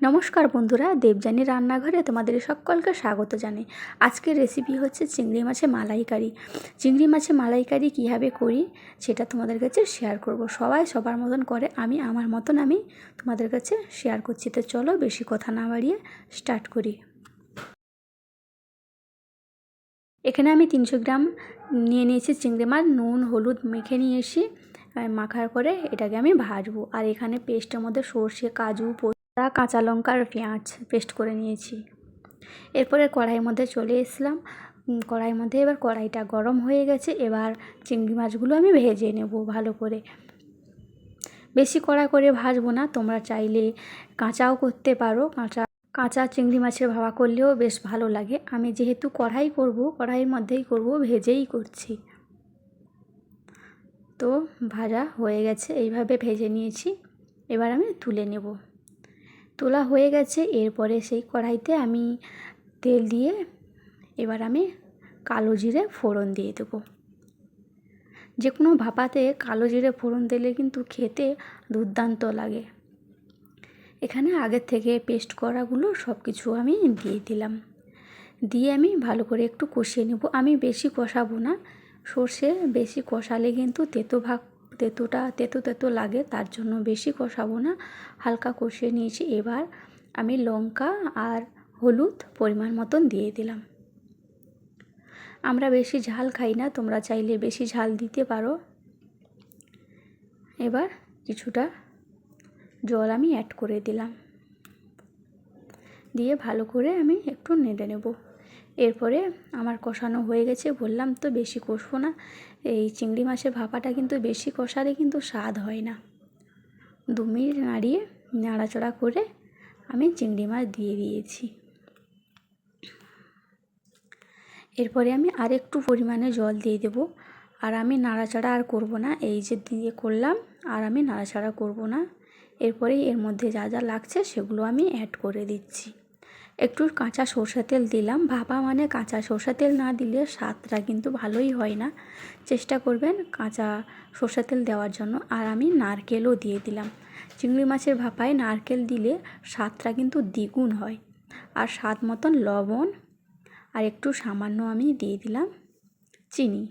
নমস্কার বন্ধুরা দেবযানী রান্নাঘরে তোমাদের সকলকে স্বাগত জানাই। আজকের রেসিপি হচ্ছে চিংড়ি মাছে মালাইকারি। চিংড়ি মাছে মালাইকারি কীভাবে করি সেটা তোমাদের কাছে শেয়ার করব। সবাই সবার মতন করে আমি, আমার মতন আমি তোমাদের কাছে শেয়ার করছি। তো চলো বেশি কথা না বাড়িয়ে স্টার্ট করি। এখানে আমি তিনশো গ্রাম নিয়ে নিয়েছি চিংড়ি মাছ, নুন, হলুদ মেখে নিয়ে এসি মাখার পরে এটাকে আমি ভাজবো। আর এখানে পেস্টের মধ্যে সর্ষে, কাজু পোস্তা কাঁচা লঙ্কা আর পেঁয়াজ পেস্ট করে নিয়েছি। এরপরে কড়াইয়ের মধ্যে চলে এসলাম। কড়াইয়ের মধ্যে এবার কড়াইটা গরম হয়ে গেছে। এবার চিংড়ি মাছগুলো আমি ভেজে নেব ভালো করে। বেশি কড়া করে ভাজবো না, তোমরা চাইলে কাঁচাও করতে পারো। কাঁচা কাঁচা চিংড়ি মাছের ভাবা করলেও বেশ ভালো লাগে। আমি যেহেতু কড়াই করব, কড়াইয়ের মধ্যেই করব, ভেজেই করছি। তো ভাজা হয়ে গেছে, এইভাবে ভেজে নিয়েছি। এবার আমি তুলে নেব। তোলা হয়ে গেছে। এরপরে সেই কড়াইতে আমি তেল দিয়ে এবার আমি কালো জিরে ফোড়ন দিয়ে দেবো। যে কোনো ভাপাতে কালো জিরে ফোড়ন দিলে কিন্তু খেতে দুর্দান্ত লাগে। এখানে আগের থেকে পেস্ট করাগুলো সব কিছু আমি দিয়ে দিলাম। দিয়ে আমি ভালো করে একটু কষিয়ে নেব। আমি বেশি কষাবো না। সর্ষে বেশি কষালে কিন্তু তেতো ভাগ তেতোটা, তেতো তেতো লাগে, তার জন্য বেশি কষাবো না। হালকা কষিয়ে নিয়েছি। এবার আমি লঙ্কা আর হলুদ পরিমাণ মতন দিয়ে দিলাম। আমরা বেশি ঝাল খাই না, তোমরা চাইলে বেশি ঝাল দিতে পারো। এবার কিছুটা জল আমি অ্যাড করে দিলাম। দিয়ে ভালো করে আমি একটু নেড়ে নেব। এরপরে আমার কষানো হয়ে গেছে। বললাম, তো বেশি কষবো না। এই চিংড়ি মাছের ভাপাটা কিন্তু বেশি কষালে কিন্তু স্বাদ হয় না। দু মিনিট নাড়িয়ে নাড়াচড়া করে আমি চিংড়ি মাছ দিয়ে দিয়েছি। এরপরে আমি আর একটু পরিমাণে জল দিয়ে দেব। আর আমি নাড়াচাড়া আর করব না। এই যে দিয়ে করলাম, আর আমি নাড়াচাড়া করব না। এরপরে এর মধ্যে যা যা লাগছে সেগুলো আমি অ্যাড করে দিচ্ছি। একটু কাঁচা সর্ষে তেল দিলাম। ভাপা মানে কাঁচা সর্ষে তেল না দিলে স্বাদটা কিন্তু ভালোই হয় না। চেষ্টা করবেন কাঁচা সর্ষে তেল দেওয়ার জন্য। আর আমি নারকেলও দিয়ে দিলাম। চিংড়ি মাছের ভাপায় নারকেল দিলে স্বাদটা কিন্তু দ্বিগুণ হয়। আর স্বাদ মতন লবণ আর একটু সামান্য আমি দিয়ে দিলাম চিনি।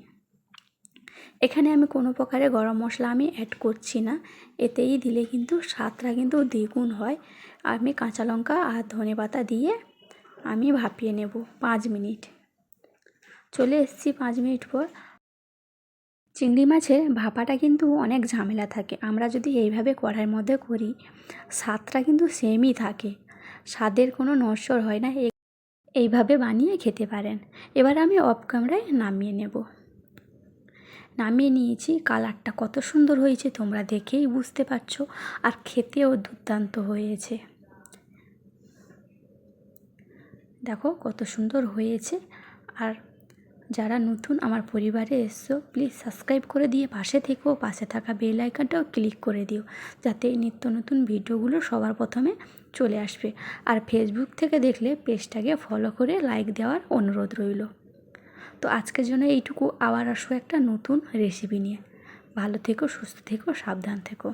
এখানে আমি কোনো প্রকারে গরম মশলা আমি অ্যাড করছি না। এতেই দিলে কিন্তু স্বাদটা কিন্তু দ্বিগুণ হয়। আমি কাঁচা লঙ্কা আর ধনে পাতা দিয়ে আমি ভাপিয়ে নেব পাঁচ মিনিট। চলে এসেছি পাঁচ মিনিট পর। চিংড়ি মাছের ভাপাটা কিন্তু অনেক ঝামেলা থাকে। আমরা যদি এইভাবে কড়াইয়ের মধ্যে করি, স্বাদটা কিন্তু সেমই থাকে। স্বাদের কোনো নশ্বর হয় না। এইভাবে বানিয়ে খেতে পারেন। এবার আমি অফ ক্যামেরায় নামিয়ে নেব। নামিয়ে নিয়েছি। কালারটা কত সুন্দর হয়েছে, তোমরা দেখেই বুঝতে পারছ। আর খেতেও দুর্দান্ত হয়েছে। দেখো কত সুন্দর হয়েছে। আর যারা নতুন আমার পরিবারে এসছো প্লিজ সাবস্ক্রাইব করে দিয়ে পাশে থেকেও পাশে থাকা বেল আইকনটাও ক্লিক করে দিও, যাতে নিত্য নতুন ভিডিওগুলো সবার প্রথমে চলে আসবে। আর ফেসবুক থেকে দেখলে পেজটাকে ফলো করে লাইক দেওয়ার অনুরোধ রইল। তো আজকের জন্য এইটুকু। আবার আসব একটা নতুন রেসিপি নিয়ে। ভালো থেকো, সুস্থ থেকো, সাবধান থেকো।